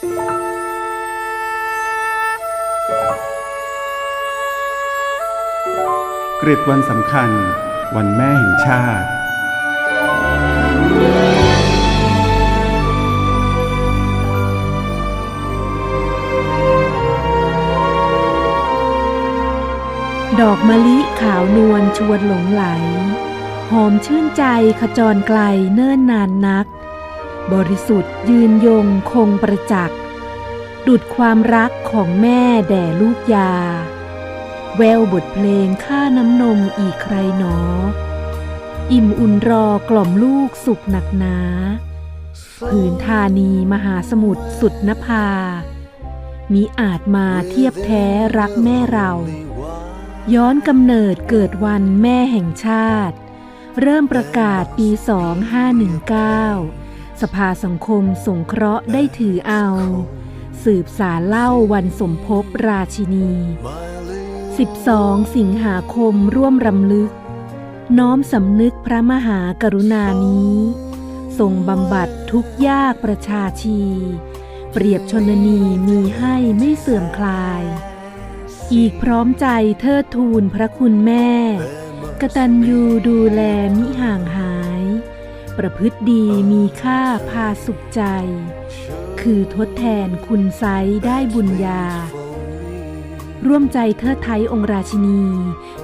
กริดวันสำคัญ วันแม่แห่งชาติ ดอกมะลิขาวนวลชวนหลงไหล หอมชื่นใจขจรไกลเนิ่นนานนัก บริสุทธิ์ยืนยงคงประจักษ์ ดุดความรักของแม่แด่ลูกยา แววบทเพลงข้าน้ำนมอีกใครหนอ อิ่มอุ่นรอกล่อมลูกสุขหนักหนาผืนธานีมหาสมุทรสุดนภา มิอาจมาเทียบแท้รักแม่เรา ย้อนกำเนิดเกิดวันแม่แห่งชาติ เริ่มประกาศปี 2519 สภาสังคมสงเคราะห์ได้ถือเอา สืบสารเล่าวันสมภพราชินี 12 สิงหาคมร่วมรำลึก น้อมสำนึกพระมหากรุณานี้ทรงบำบัดทุกยากประชาชี เปรียบชนนีมีให้ไม่เสื่อมคลาย อีกพร้อมใจเทิดทูนพระคุณแม่กตัญญูดูแลม ประพฤติดีมีค่าพาสุขใจ คือทดแทนคุณไซได้บุญญา ร่วมใจเทิดไทยองค์ราชินี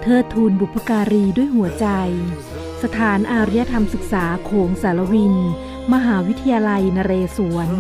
เทิดทูนบุพการีด้วยหัวใจ สถานอารยธรรมศึกษาโขงสารวิน มหาวิทยาลัยนเรศวร